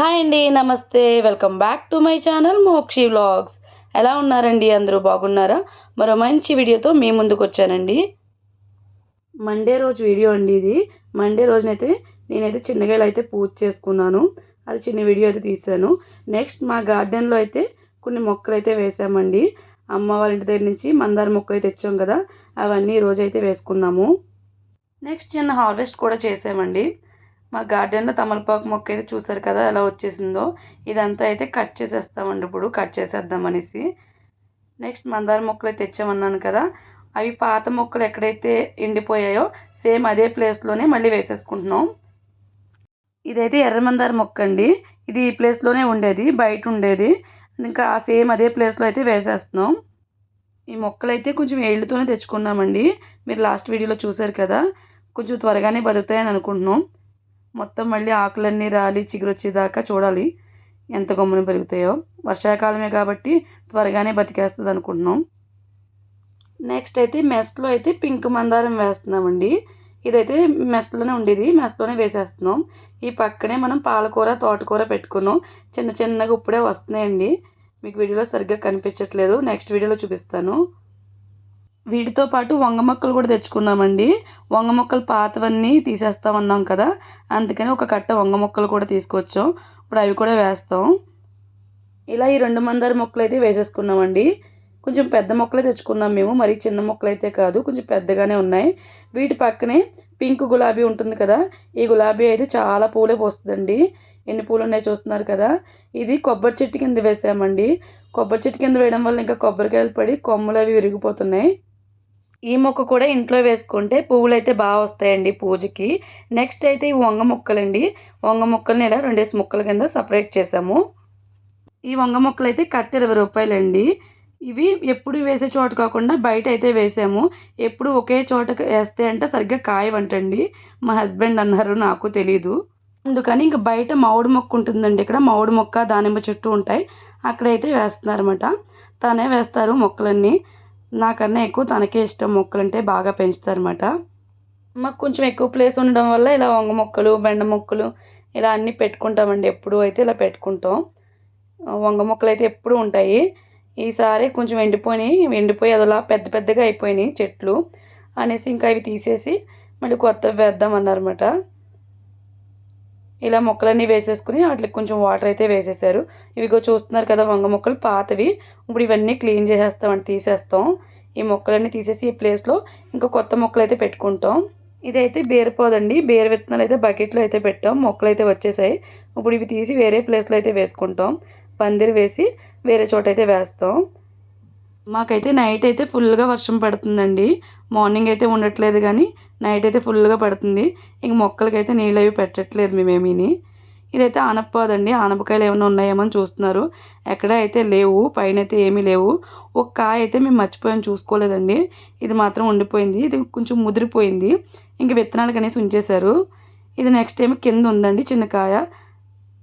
Hi అండి నమస్తే. Welcome back to my channel Mokshi vlogs. ఎలా ఉన్నారండి? అందరూ బాగున్నారా? మరో మంచి వీడియోతో మీ ముందుకు వచ్చానండి. మండే రోజు వీడియో అండి ఇది. మండే రోజునైతే నేనైతే చిన్నగాయలు అయితే పూజ చేసుకున్నాను. అది చిన్న వీడియో అయితే తీశాను. నెక్స్ట్ మా గార్డెన్లో అయితే కొన్ని మొక్కలు అయితే వేసామండి. అమ్మ వాళ్ళ ఇంటి దగ్గర నుంచి మందార మొక్కలు అయితే తెచ్చాం కదా అవన్నీ ఈ రోజు అయితే వేసుకున్నాము. నెక్స్ట్ చిన్న హార్వెస్ట్ కూడా చేసామండి. మా గార్డెన్లో తమలపాకు మొక్క అయితే చూసారు కదా ఎలా వచ్చేసిందో. ఇదంతా అయితే కట్ చేసేస్తామండి ఇప్పుడు కట్ చేసేద్దాం అనేసి. నెక్స్ట్ మందార మొక్కలు అయితే తెచ్చామన్నాను కదా అవి పాత మొక్కలు ఎక్కడైతే ఎండిపోయాయో సేమ్ అదే ప్లేస్లోనే మళ్ళీ వేసేసుకుంటున్నాం. ఇదైతే ఎర్ర మందార మొక్క అండి. ఇది ఈ ప్లేస్లోనే ఉండేది బయట ఉండేది. ఇంకా సేమ్ అదే ప్లేస్లో అయితే వేసేస్తున్నాం. ఈ మొక్కలు అయితే కొంచెం ఏళ్ళతోనే తెచ్చుకున్నామండి. మీరు లాస్ట్ వీడియోలో చూసారు కదా కొంచెం త్వరగానే బతుకుతాయని అనుకుంటున్నాం. మొత్తం మళ్ళీ ఆకులన్నీ రాలి చిగురొచ్చేదాకా చూడాలి ఎంత గమ్మున పెరుగుతాయో. వర్షాకాలమే కాబట్టి త్వరగానే బతికేస్తుంది అనుకుంటున్నాం నెక్స్ట్ అయితే మెస్లో అయితే పింక్ మందారం వేస్తున్నామండి. ఇదైతే మెస్లోనే ఉండేది మెస్లోనే వేసేస్తున్నాం. ఈ పక్కనే మనం పాలకూర తోటకూర పెట్టుకున్నాం. చిన్న చిన్నగా ఇప్పుడే వస్తున్నాయండి. మీకు వీడియోలో సరిగ్గా కనిపించట్లేదు. నెక్స్ట్ వీడియోలో చూపిస్తాను. వీటితో పాటు వంగ మొక్కలు కూడా తెచ్చుకున్నామండి. వంగ మొక్కలు పాతవన్నీ తీసేస్తామన్నాం కదా. అందుకని ఒక కట్ట వంగ మొక్కలు కూడా తీసుకొచ్చాం. ఇప్పుడు అవి కూడా వేస్తాం. ఇలా ఈ రెండు మందార మొక్కలు అయితే వేసేసుకున్నామండి. కొంచెం పెద్ద మొక్కలే తెచ్చుకున్నాం మేము. మరి చిన్న మొక్కలు అయితే కాదు. కొంచెం పెద్దగానే ఉన్నాయి. వీటి పక్కనే పింక్ గులాబీ ఉంటుంది కదా. ఈ గులాబీ అయితే చాలా పూలే పోస్తుందండి. ఎన్ని పూలు ఉన్నాయి చూస్తున్నారు కదా. ఇది కొబ్బరి చెట్టు కింద వేసామండి. కొబ్బరి చెట్టు కింద వేయడం వల్ల ఇంకా కొబ్బరికాయలు పడి కొమ్మలు అవి విరిగిపోతున్నాయి. ఈ మొక్క కూడా ఇంట్లో వేసుకుంటే పువ్వులు అయితే బాగా వస్తాయండి పూజకి. నెక్స్ట్ అయితే ఈ వంగ మొక్కలండి. వంగ మొక్కల్ని ఇలా రెండేసి మొక్కల కింద సపరేట్ చేసాము. ఈ వంగ మొక్కలు అయితే కట్ట ఇరవై రూపాయలండి. ఇవి ఎప్పుడు వేసే చోట కాకుండా బయట అయితే వేసాము. ఎప్పుడు ఒకే చోట వేస్తే అంటే సరిగ్గా కాయవంటండి. మా హస్బెండ్ అన్నారు నాకు తెలీదు. అందుకని ఇంకా బయట మామిడి మొక్క ఉంటుందండి ఇక్కడ. మామిడి మొక్క దానిమ్మ చెట్టు ఉంటాయి. అక్కడైతే వేస్తున్నారన్నమాట. తనే వేస్తారు మొక్కలన్నీ. నాకన్నా ఎక్కువ తనకే ఇష్టం మొక్కలంటే బాగా పెంచుతారనమాట మాకు కొంచెం ఎక్కువ ప్లేస్ ఉండడం వల్ల ఇలా వంగ మొక్కలు బెండ మొక్కలు ఇలా అన్నీ పెట్టుకుంటామండి. ఎప్పుడు అయితే ఇలా పెట్టుకుంటాం. వంగ మొక్కలు అయితే ఎప్పుడు ఉంటాయి. ఈసారి కొంచెం ఎండిపోయినాయి. ఎండిపోయి అదలా పెద్ద పెద్దగా అయిపోయినాయి చెట్లు అనేసి ఇంకా అవి తీసేసి మళ్ళీ కొత్తవి వేద్దాం అన్నారన్నమాట ఇలా మొక్కలన్నీ వేసేసుకుని వాటికి కొంచెం వాటర్ అయితే వేసేసారు. ఇవిగో చూస్తున్నారు కదా వంగ మొక్కలు పాతవి. ఇప్పుడు ఇవన్నీ క్లీన్ చేసేస్తామండి తీసేస్తాం. ఈ మొక్కలన్నీ తీసేసి ఈ ప్లేస్లో ఇంకా కొత్త మొక్కలు అయితే పెట్టుకుంటాం. ఇదైతే బీరపోదండి. బీర విత్తనాలు అయితే బకెట్లో అయితే పెట్టాం. మొక్కలు అయితే వచ్చేసాయి. ఇప్పుడు ఇవి తీసి వేరే ప్లేస్లో అయితే వేసుకుంటాం. పందిరి వేసి వేరే చోట అయితే వేస్తాం. మాకైతే నైట్ అయితే ఫుల్గా వర్షం పడుతుందండి. మార్నింగ్ అయితే ఉండట్లేదు కానీ నైట్ అయితే ఫుల్గా పడుతుంది. ఇంక మొక్కలకైతే నీళ్ళు అవి పెట్టట్లేదు మేమేమీని ఇదైతే ఆనపపోదండి ఆనపకాయలు ఏమైనా ఉన్నాయేమో అని చూస్తున్నారు. ఎక్కడ అయితే లేవు పైన అయితే ఏమీ లేవు. ఒక కాయ అయితే మేము మర్చిపోయాం చూసుకోలేదండి. ఇది మాత్రం ఉండిపోయింది. ఇది కొంచెం ముదిరిపోయింది. ఇంక విత్తనాలు కనేసి ఉంచేశారు. ఇది నెక్స్ట్ టైం కింద ఉందండి చిన్న కాయ.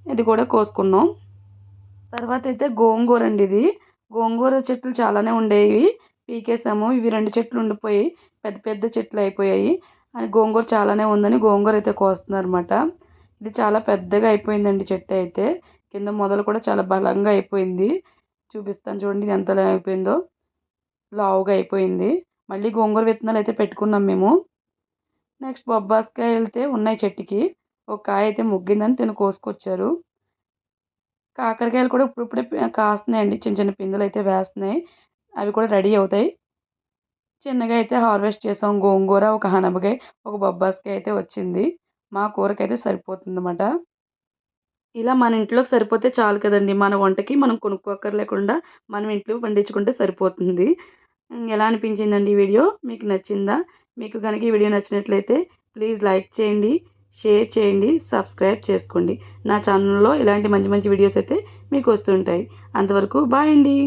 ఇది కూడా కోసుకున్నాం. తర్వాత అయితే గోంగూర అండి ఇది. గోంగూర చెట్లు చాలానే ఉండేవి. పీకేసాము. ఇవి రెండు చెట్లు ఉండిపోయి పెద్ద పెద్ద చెట్లు అయిపోయాయి. అది గోంగూర చాలానే ఉందని గోంగూర అయితే కోస్తున్నారన్నమాట. ఇది చాలా పెద్దగా అయిపోయిందండి చెట్టు అయితే. కింద మొదలు కూడా చాలా బలంగా అయిపోయింది. చూపిస్తాను చూడండి ఇది ఎంత అయిపోయిందో. లావుగా అయిపోయింది. మళ్ళీ గోంగూర విత్తనాలు అయితే పెట్టుకున్నాం మేము. నెక్స్ట్ బొబ్బాస్కాయలు అయితే ఉన్నాయి చెట్టుకి. ఒక కాయ అయితే ముగ్గిందని తిను కోసుకొచ్చారు. కాకరకాయలు కూడా ఇప్పుడిప్పుడే కాస్తున్నాయండి. చిన్న చిన్న పిందులు అయితే వేస్తున్నాయి. అవి కూడా రెడీ అవుతాయి. చిన్నగా అయితే హార్వెస్ట్ చేసాం. గోంగూర ఒక హనబకాయ ఒక బొబ్బాస్కాయ అయితే వచ్చింది. మా కూరకైతే సరిపోతుందన్నమాట. ఇలా మన ఇంట్లోకి సరిపోతే చాలు కదండి. మన వంటకి మనం కొనుక్కోక్కర్లేకుండా మనం ఇంట్లో పండించుకుంటే సరిపోతుంది. ఎలా అనిపించిందండి ఈ వీడియో? మీకు నచ్చిందా? మీకు కనుక ఈ వీడియో నచ్చినట్లయితే ప్లీజ్ లైక్ చేయండి షేర్ చేయండి సబ్స్క్రైబ్ చేసుకోండి. నా ఛానల్లో ఇలాంటి మంచి మంచి వీడియోస్ అయితే మీకు వస్తుంటాయి. అంతవరకు బాయ్ అండి.